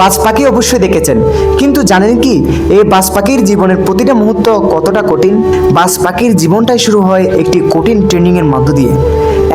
বাজ পাখি অবশ্যই দেখেছেন। কিন্তু জানেন কি এই বাজ পাখির জীবনের প্রতিটা মুহূর্ত কতটা কঠিন? বাজ পাখির জীবনটাই শুরু হয় একটি কঠিন ট্রেনিংয়ের মধ্য দিয়ে।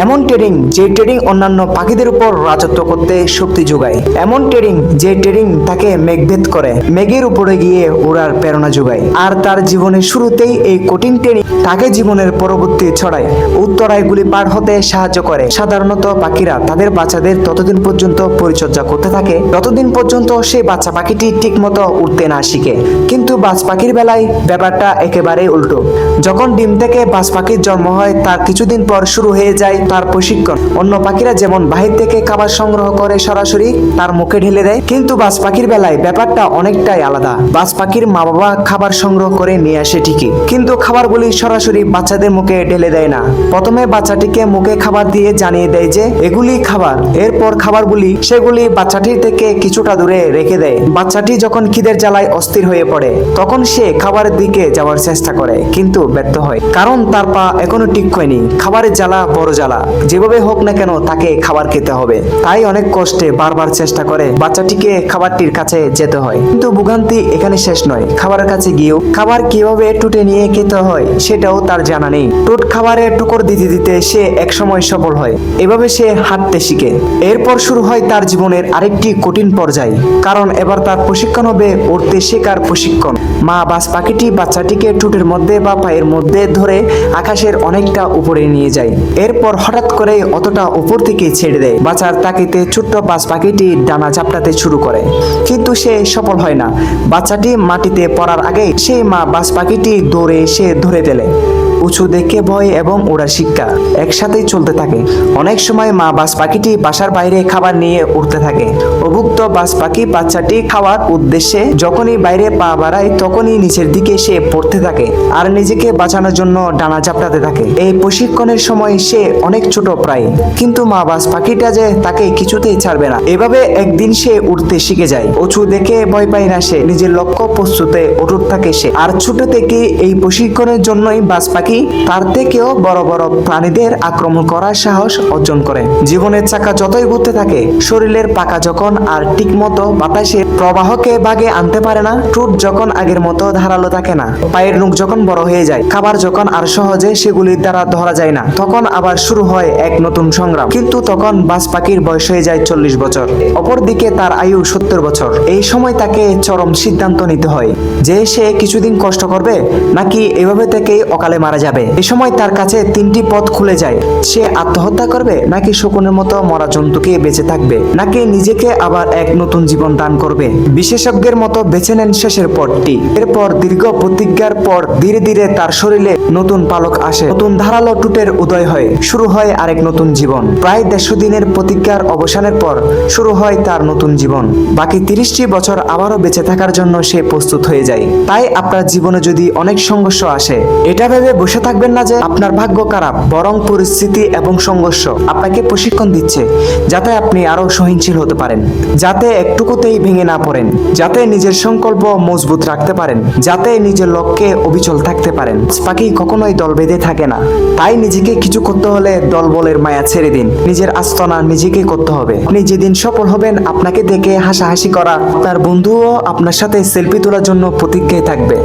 এমন ট্রেনিং যে ট্রেডিং অন্যান্য পাখিদের উপর রাজত্ব করতে শক্তি যোগায়। এমন ট্রেনিং যে ট্রেনিং তাকে মেঘভেদ করে, মেঘের উপরে গিয়ে ওড়ার প্রেরণা যোগায়। আর তার জীবনের শুরুতেই এই কঠিন ট্রেনিং তাকে জীবনের পরবর্তী ছড়ায় উত্তরায় গুলি পার হতে সাহায্য করে। সাধারণত পাখিরা তাদের বাচ্চাদের ততদিন পর্যন্ত পরিচর্যা করতে থাকে, ততদিন পর্যন্ত সেই বাচ্চা পাখিটি ঠিক মতো উঠতে না শিখে। কিন্তু বাজ পাখির বেলায় ব্যাপারটা একেবারে উল্টো। যখন ডিম থেকে বাজ পাখির জন্ম হয়, তার কিছুদিন পর শুরু হয়ে যায় তার প্রশিক্ষণ। অন্য পাখিরা যেমন বাহির থেকে খাবার সংগ্রহ করে সরাসরি তার মুখে ঢেলে দেয়, কিন্তু বাজ পাখির বেলায় ব্যাপারটা অনেকটাই আলাদা। বাজ পাখির মা বাবা খাবার সংগ্রহ করে নিয়ে আসে ঠিকই, কিন্তু খাবারগুলি সরাসরি বাচ্চাদের মুখে ঢেলে দেয় না। প্রথমে বাচ্চাটিকে মুখে খাবার দিয়ে জানিয়ে দেয় যে, এগুলি খাবার। এরপর খাবারগুলি সেগুলি বাচ্চাটির থেকে কিছুটা দূরে রেখে দেয়। বাচ্চাটি যখন খিদের জ্বালায় অস্থির হয়ে পড়ে, তখন সে খাবারের দিকে যাওয়ার চেষ্টা করে, কিন্তু ব্যর্থ হয়। কারণ তার পা এখনও ঠিক হয়নি খাবারের জ্বালা বড় জ্বালা। যেভাবে হোক না কেন তাকে খাবার খেতে হবে। তাই অনেক কষ্টে বারবার চেষ্টা করে বাচ্চাটিকে খাবারটির কাছে যেতে হয়। কিন্তু ভোগান্তি এখানে শেষ নয়। খাবারের কাছে গিয়েও খাবার কীভাবে টুটে নিয়ে খেতে হয় সেটাও তার জানা নেই। টুট খাবারে টুকর দিতে দিতে সে একসময় সফল হয়। এভাবে সে হাঁটতে শিখে। এরপর শুরু হয় তার জীবনের আরেকটি কঠিন পর্যায়। কারণ এবার তার প্রশিক্ষণ হবে উড়তে শেখার প্রশিক্ষণ। মা বাস পাখিটি বাচ্চাটিকে ঠোঁটের মধ্যে বা পায়ের মধ্যে ধরে আকাশের অনেকটা উপরে নিয়ে যায়। এরপর হঠাৎ করে অতটা উপর থেকে ছেড়ে দেয়। বাচ্চার তাকিতে ছোট্ট বাস পাখিটি ডানা ঝাপটাতে শুরু করে। কিন্তু সে সফল হয় না। বাচ্চাটি মাটিতে পড়ার আগে সেই মা বাস পাখিটি দৌড়ে সে ধরে ফেলে। উঁচু দেখে ভয় এবং ওড়ার শিক্ষা একসাথেই চলতে থাকে। অনেক সময় মা বাস পাখিটি বাসার বাইরে খাবার নিয়ে উঠতে থাকে। অভুক্ত বাস পাখি বাচ্চাটি খাওয়ার উদ্দেশ্যে যখনই বাইরে পা বাড়ায় তখনই নিচের দিকে সে পড়তে থাকে আর নিজেকে বাঁচানোর জন্য ডানা চাপটাতে থাকে। এই প্রশিক্ষণের সময় সে অনেক ছোট প্রায়, কিন্তু মা বাস পাখিটা যে তাকে কিছুতেই ছাড়বে না। এভাবে একদিন সে উঠতে শিখে যায়। উঁচু দেখে ভয় পায় না সে, নিজের লক্ষ্য প্রস্তুতে অটুট থাকে সে। আর ছোট থেকে এই প্রশিক্ষণের জন্যই বাস পাখি তার থেকেও বড় বড় প্রাণীদের আক্রমণ করার সাহস অর্জন করে। জীবনের চাকা যতই ঘুরতে থাকে, শরীরের পাকা যখন আর ঠিক মতো বাতাসের প্রবাহকে বাগে আনতে পারে না টুট যখন আগের মতো ধারালো থাকে না, পায়ের নখ যখন বড় হয়ে যায়, খাবার যখন আর সহজে সেগুলির দ্বারা ধরা যায় না, তখন আবার শুরু হয় এক নতুন সংগ্রাম। কিন্তু তখন বাস পাখির বয়স হয়ে যায় চল্লিশ বছর। অপরদিকে তার আয়ু সত্তর বছর। এই সময় তাকে চরম সিদ্ধান্ত নিতে হয়। যে সে কিছুদিন কষ্ট করবে, নাকি এভাবে থেকেই অকালে মারা যাবে। এ সময় তার কাছে তিনটি পথ খুলে যায়। সে আত্মহত্যা করবে নাকি শকুনের মতো মরা জন্তুকে বেঁচে থাকবে, নাকি নিজেকে আবার এক নতুন জীবন দান করবে? বিশেষজ্ঞের মতো বেছে নেন শেষের পথটি। এরপর দীর্ঘ প্রতিজ্ঞার পর ধীরে ধীরে তার শরীরে নতুন পালক আসে। নতুন ধারালো টুটের উদয় হয়। শুরু হয় আরেক নতুন জীবন। প্রায় দেড়শো দিনের প্রতিজ্ঞার অবসানের পর শুরু হয় তার নতুন জীবন। বাকি তিরিশটি বছর আবারও বেঁচে থাকার জন্য সে প্রস্তুত হয়ে যায়। তাই আপনার জীবনে যদি অনেক সংঘর্ষ আসে, এটা ভেবে বসে থাকবেন না যে আপনার ভাগ্য খারাপ, বরং পরিস্থিতি এবং সংঘর্ষ আপনাকে প্রশিক্ষণ দিচ্ছে যাতে আপনি আরও সহিংসীল হতে পারেন, যাতে একটুকুতেই ভেঙে না পড়েন, যাতে নিজের সংকল্প মজবুত রাখতে পারেন, যাতে নিজের লক্ষ্যে অবিচল থাকতে পারেন। পাখি কখনোই দল বেঁধে থাকে না। তাই নিজেকে কিছু করতে হলে দলবলের মায়া ছেড়ে দিন। নিজের আস্তনা নিজেকে করতে হবে। আপনি যেদিন সফল হবেন, আপনাকে দেখে হাসাহাসি করা আপনার বন্ধুও আপনার সাথে সেলফি তোলার জন্য প্রতিজ্ঞায় থাকবে।